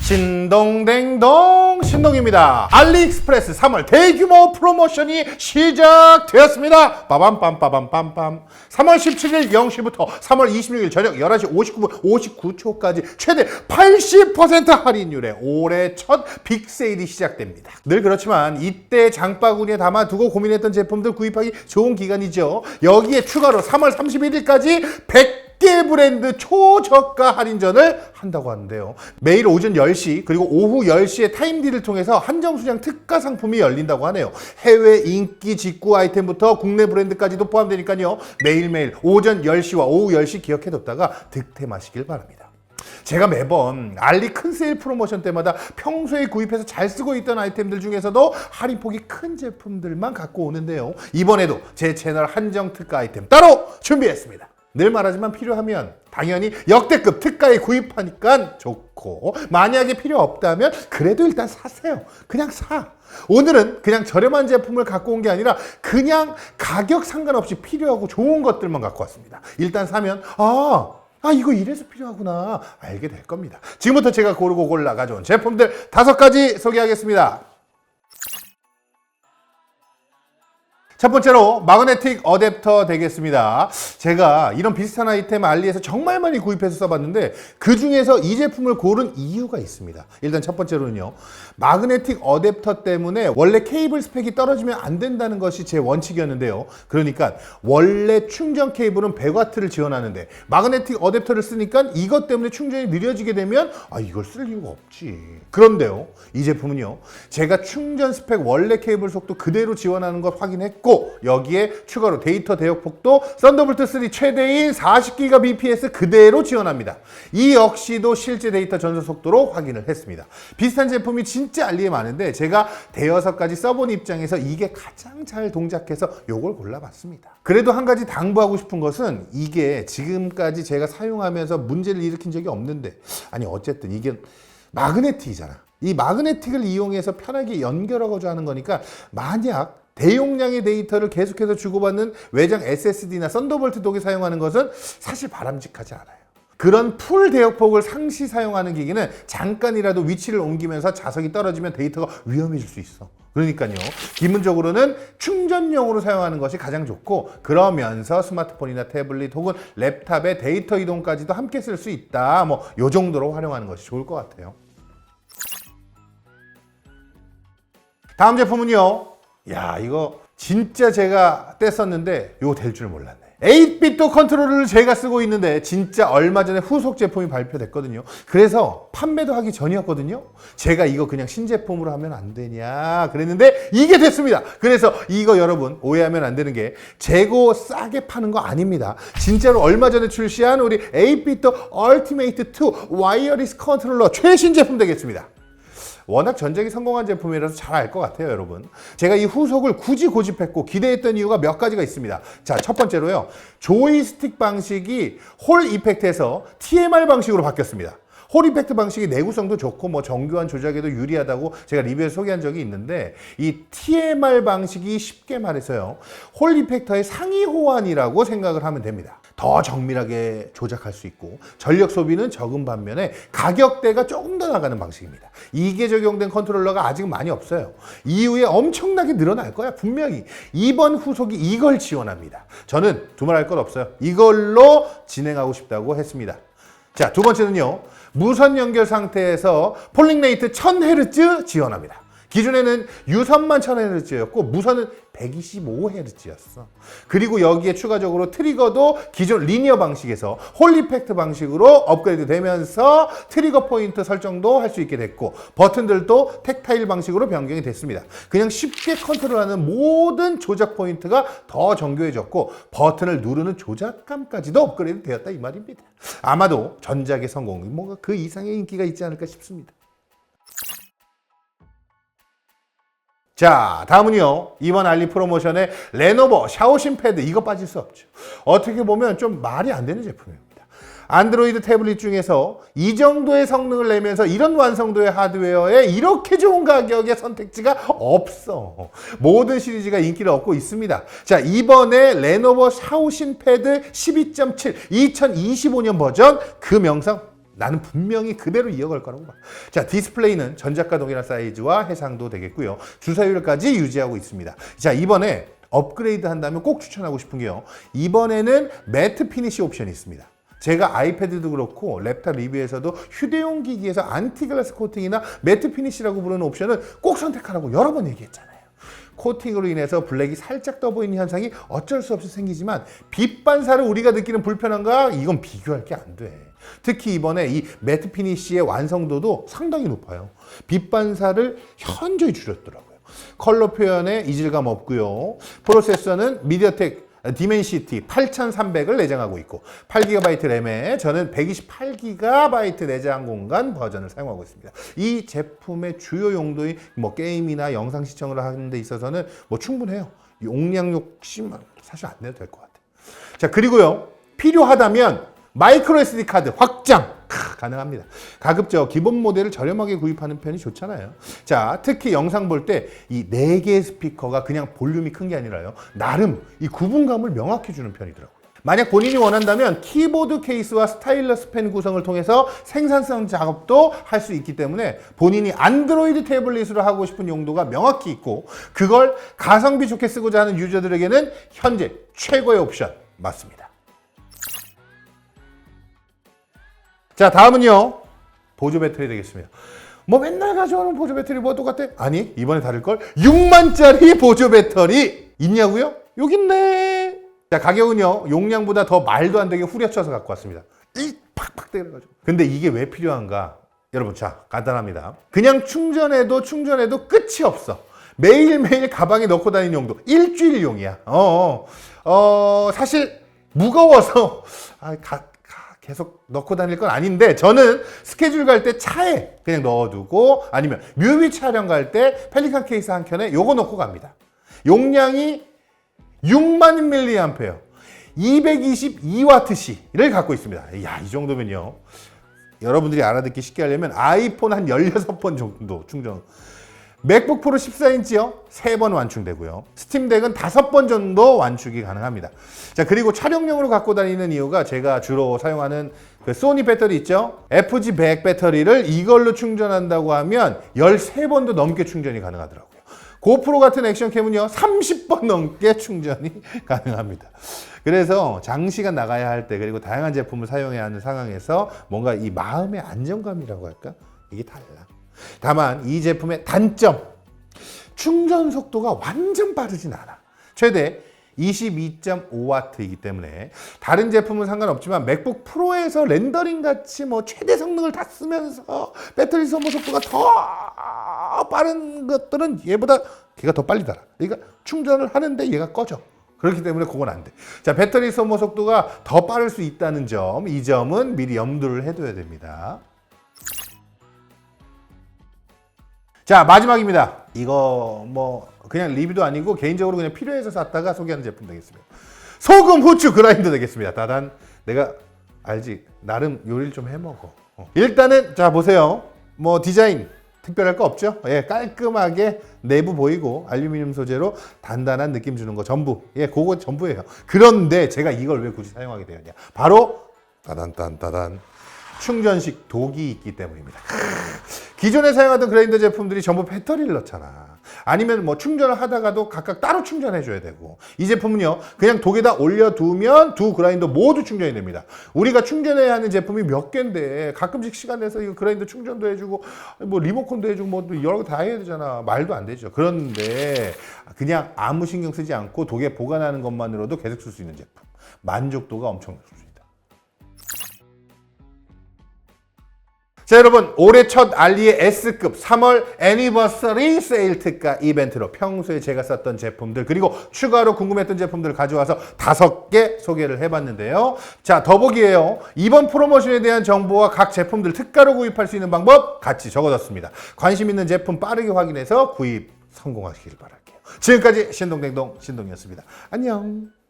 신동댕동 신동입니다. 알리익스프레스 3월 대규모 프로모션이 시작되었습니다. 빠밤빰빠밤빰빰 3월 17일 0시부터 3월 26일 저녁 11시 59분 59초까지 최대 80% 할인율에 올해 첫 빅세일이 시작됩니다. 늘 그렇지만 이때 장바구니에 담아두고 고민했던 제품들 구입하기 좋은 기간이죠. 여기에 추가로 3월 31일까지 100 개 브랜드 초저가 할인전을 한다고 하는데요. 매일 오전 10시 그리고 오후 10시에 타임딜을 통해서 한정 수량 특가 상품이 열린다고 하네요. 해외 인기 직구 아이템부터 국내 브랜드까지도 포함되니까요. 매일매일 오전 10시와 오후 10시 기억해뒀다가 득템하시길 바랍니다. 제가 매번 알리 큰 세일 프로모션 때마다 평소에 구입해서 잘 쓰고 있던 아이템들 중에서도 할인폭이 큰 제품들만 갖고 오는데요. 이번에도 제 채널 한정 특가 아이템 따로 준비했습니다. 늘 말하지만 필요하면 당연히 역대급 특가에 구입하니까 좋고 만약에 필요 없다면 그래도 일단 사세요. 그냥 사. 오늘은 그냥 저렴한 제품을 갖고 온 게 아니라 그냥 가격 상관없이 필요하고 좋은 것들만 갖고 왔습니다. 일단 사면 아 아, 이거 이래서 필요하구나. 알게 될 겁니다. 지금부터 제가 고르고 골라 가져온 제품들 다섯 가지 소개하겠습니다. 첫 번째로 마그네틱 어댑터 되겠습니다. 제가 이런 비슷한 아이템 알리에서 정말 많이 구입해서 써봤는데 그 중에서 이 제품을 고른 이유가 있습니다. 일단 첫 번째로는요. 마그네틱 어댑터 때문에 원래 케이블 스펙이 떨어지면 안 된다는 것이 제 원칙이었는데요. 그러니까 원래 충전 케이블은 100W를 지원하는데 마그네틱 어댑터를 쓰니까 이것 때문에 충전이 느려지게 되면 아 이걸 쓸 이유가 없지. 그런데요. 이 제품은요. 제가 충전 스펙 원래 케이블 속도 그대로 지원하는 걸 확인했고 여기에 추가로 데이터 대역폭도 썬더볼트 3 최대인 40기가 bps 그대로 지원합니다. 이 역시도 실제 데이터 전송 속도로 확인을 했습니다. 비슷한 제품이 진짜 알리에 많은데 제가 대여섯까지 써본 입장에서 이게 가장 잘 동작해서 요걸 골라봤습니다. 그래도 한 가지 당부하고 싶은 것은 이게 지금까지 제가 사용하면서 문제를 일으킨 적이 없는데 아니 어쨌든 이게 마그네틱이잖아. 이 마그네틱을 이용해서 편하게 연결하고자 하는 거니까 만약 대용량의 데이터를 계속해서 주고받는 외장 SSD나 썬더볼트 독에 사용하는 것은 사실 바람직하지 않아요. 그런 풀 대역폭을 상시 사용하는 기기는 잠깐이라도 위치를 옮기면서 자석이 떨어지면 데이터가 위험해질 수 있어. 그러니까요. 기본적으로는 충전용으로 사용하는 것이 가장 좋고 그러면서 스마트폰이나 태블릿 혹은 랩탑의 데이터 이동까지도 함께 쓸 수 있다. 뭐 요 정도로 활용하는 것이 좋을 것 같아요. 다음 제품은요. 야, 이거 진짜 제가 뗐었는데 이거 될 줄 몰랐네. 8비트 컨트롤러를 제가 쓰고 있는데 진짜 얼마 전에 후속 제품이 발표됐거든요. 그래서 판매도 하기 전이었거든요. 제가 이거 그냥 신제품으로 하면 안 되냐 그랬는데 이게 됐습니다. 그래서 이거 여러분 오해하면 안 되는 게 재고 싸게 파는 거 아닙니다. 진짜로 얼마 전에 출시한 우리 8비트 얼티메이트 2 와이어리스 컨트롤러 최신 제품 되겠습니다. 워낙 전작이 성공한 제품이라서 잘 알 것 같아요, 여러분. 제가 이 후속을 굳이 고집했고 기대했던 이유가 몇 가지가 있습니다. 자, 첫 번째로요. 조이스틱 방식이 홀 이펙트에서 TMR 방식으로 바뀌었습니다. 홀 이펙트 방식이 내구성도 좋고 뭐 정교한 조작에도 유리하다고 제가 리뷰에서 소개한 적이 있는데 이 TMR 방식이 쉽게 말해서요. 홀 이펙터의 상위 호환이라고 생각을 하면 됩니다. 더 정밀하게 조작할 수 있고 전력 소비는 적은 반면에 가격대가 조금 더 나가는 방식입니다. 이게 적용된 컨트롤러가 아직 많이 없어요. 이후에 엄청나게 늘어날 거야 분명히. 이번 후속이 이걸 지원합니다. 저는 두말할 것 없어요. 이걸로 진행하고 싶다고 했습니다. 자, 두 번째는요. 무선 연결 상태에서 폴링 레이트 1000Hz 지원합니다. 기존에는 유선만 1000Hz였고 무선은 125Hz였어. 그리고 여기에 추가적으로 트리거도 기존 리니어 방식에서 홀 이펙트 방식으로 업그레이드 되면서 트리거 포인트 설정도 할 수 있게 됐고 버튼들도 텍타일 방식으로 변경이 됐습니다. 그냥 쉽게 컨트롤하는 모든 조작 포인트가 더 정교해졌고 버튼을 누르는 조작감까지도 업그레이드 되었다 이 말입니다. 아마도 전작의 성공, 뭔가 그 이상의 인기가 있지 않을까 싶습니다. 자, 다음은요. 이번 알리 프로모션의 레노버 샤오신 패드 이거 빠질 수 없죠. 어떻게 보면 좀 말이 안 되는 제품입니다. 안드로이드 태블릿 중에서 이 정도의 성능을 내면서 이런 완성도의 하드웨어에 이렇게 좋은 가격의 선택지가 없어. 모든 시리즈가 인기를 얻고 있습니다. 자, 이번에 레노버 샤오신 패드 12.7 2025년 버전 그 명상 나는 분명히 그대로 이어갈 거라고 봐. 자, 디스플레이는 전작과 동일한 사이즈와 해상도 되겠고요. 주사율까지 유지하고 있습니다. 자, 이번에 업그레이드 한다면 꼭 추천하고 싶은 게요. 이번에는 매트 피니시 옵션이 있습니다. 제가 아이패드도 그렇고 랩탑 리뷰에서도 휴대용 기기에서 안티글라스 코팅이나 매트 피니시라고 부르는 옵션을 꼭 선택하라고 여러 번 얘기했잖아요. 코팅으로 인해서 블랙이 살짝 떠 보이는 현상이 어쩔 수 없이 생기지만 빛 반사를 우리가 느끼는 불편함과 이건 비교할 게 안 돼. 특히 이번에 이 매트 피니시의 완성도도 상당히 높아요. 빛 반사를 현저히 줄였더라고요. 컬러 표현에 이질감 없고요. 프로세서는 미디어텍 디멘시티 8300을 내장하고 있고 8GB 램에 저는 128GB 내장 공간 버전을 사용하고 있습니다. 이 제품의 주요 용도인 뭐 게임이나 영상 시청을 하는 데 있어서는 뭐 충분해요. 용량 욕심 사실 안 내도 될 것 같아요. 자, 그리고요. 필요하다면 마이크로 SD 카드 확장 크, 가능합니다. 가급적 기본 모델을 저렴하게 구입하는 편이 좋잖아요. 자, 특히 영상 볼 때 이 네 개의 스피커가 그냥 볼륨이 큰 게 아니라요. 나름 이 구분감을 명확히 주는 편이더라고요. 만약 본인이 원한다면 키보드 케이스와 스타일러스 펜 구성을 통해서 생산성 작업도 할 수 있기 때문에 본인이 안드로이드 태블릿으로 하고 싶은 용도가 명확히 있고 그걸 가성비 좋게 쓰고자 하는 유저들에게는 현재 최고의 옵션 맞습니다. 자, 다음은요. 보조 배터리 되겠습니다. 뭐 맨날 가져오는 보조 배터리 뭐 똑같아? 아니, 이번에 다를걸? 6만짜리 보조 배터리 있냐고요? 여기 있네. 자, 가격은요. 용량보다 더 말도 안 되게 후려쳐서 갖고 왔습니다. 이 팍팍 때려가지고. 근데 이게 왜 필요한가? 여러분, 자, 간단합니다. 그냥 충전해도 충전해도 끝이 없어. 매일매일 가방에 넣고 다니는 용도. 일주일용이야. 어, 어, 어, 사실 무거워서, 아, 가, 가- 계속 넣고 다닐 건 아닌데, 저는 스케줄 갈 때 차에 그냥 넣어두고, 아니면 뮤비 촬영 갈 때 펠리칸 케이스 한 켠에 요거 넣고 갑니다. 용량이 6만 밀리암페어, 222와트시를 갖고 있습니다. 야, 이 정도면요. 여러분들이 알아듣기 쉽게 하려면 아이폰 한 16번 정도 충전. 맥북 프로 14인치요. 3번 완충되고요. 스팀덱은 5번 정도 완충이 가능합니다. 자, 그리고 촬영용으로 갖고 다니는 이유가 제가 주로 사용하는 그 소니 배터리 있죠? FG100 배터리를 이걸로 충전한다고 하면 13번도 넘게 충전이 가능하더라고요. 고프로 같은 액션캠은요, 30번 넘게 충전이 가능합니다. 그래서 장시간 나가야 할 때, 그리고 다양한 제품을 사용해야 하는 상황에서 뭔가 이 마음의 안정감이라고 할까? 이게 달라. 다만 이 제품의 단점, 충전 속도가 완전 빠르진 않아. 최대 22.5W이기 때문에 다른 제품은 상관없지만 맥북 프로에서 렌더링 같이 뭐 최대 성능을 다 쓰면서 배터리 소모 속도가 더 빠른 것들은 얘보다 걔가 더 빨리 달아. 그러니까 충전을 하는데 얘가 꺼져. 그렇기 때문에 그건 안 돼. 자, 배터리 소모 속도가 더 빠를 수 있다는 점, 이 점은 미리 염두를 해둬야 됩니다. 자 마지막입니다. 이거 뭐 그냥 리뷰도 아니고 개인적으로 그냥 필요해서 샀다가 소개하는 제품 되겠습니다. 소금 후추 그라인더 되겠습니다. 다단 내가 알지 나름 요리를 좀 해먹어. 어. 일단은 자 보세요. 뭐 디자인 특별할 거 없죠? 예, 깔끔하게 내부 보이고 알루미늄 소재로 단단한 느낌 주는 거 전부. 예, 그거 전부예요. 그런데 제가 이걸 왜 굳이 사용하게 되었냐? 바로 따단 딴 따단 충전식 독이 있기 때문입니다. 기존에 사용하던 그라인더 제품들이 전부 배터리를 넣잖아. 아니면 뭐 충전을 하다가도 각각 따로 충전해 줘야 되고. 이 제품은요, 그냥 독에다 올려두면 두 그라인더 모두 충전이 됩니다. 우리가 충전해야 하는 제품이 몇 개인데 가끔씩 시간 내서 이거 그라인더 충전도 해주고, 뭐 리모컨도 해주고, 뭐 여러 거 다 해야 되잖아. 말도 안 되죠. 그런데 그냥 아무 신경 쓰지 않고 독에 보관하는 것만으로도 계속 쓸 수 있는 제품. 만족도가 엄청났습 자 여러분 올해 첫 알리의 S급 3월 애니버서리 세일 특가 이벤트로 평소에 제가 썼던 제품들 그리고 추가로 궁금했던 제품들을 가져와서 다섯 개 소개를 해봤는데요. 자 더보기에요. 이번 프로모션에 대한 정보와 각 제품들 특가로 구입할 수 있는 방법 같이 적어뒀습니다. 관심 있는 제품 빠르게 확인해서 구입 성공하시길 바랄게요. 지금까지 신동댕동 신동이었습니다. 안녕.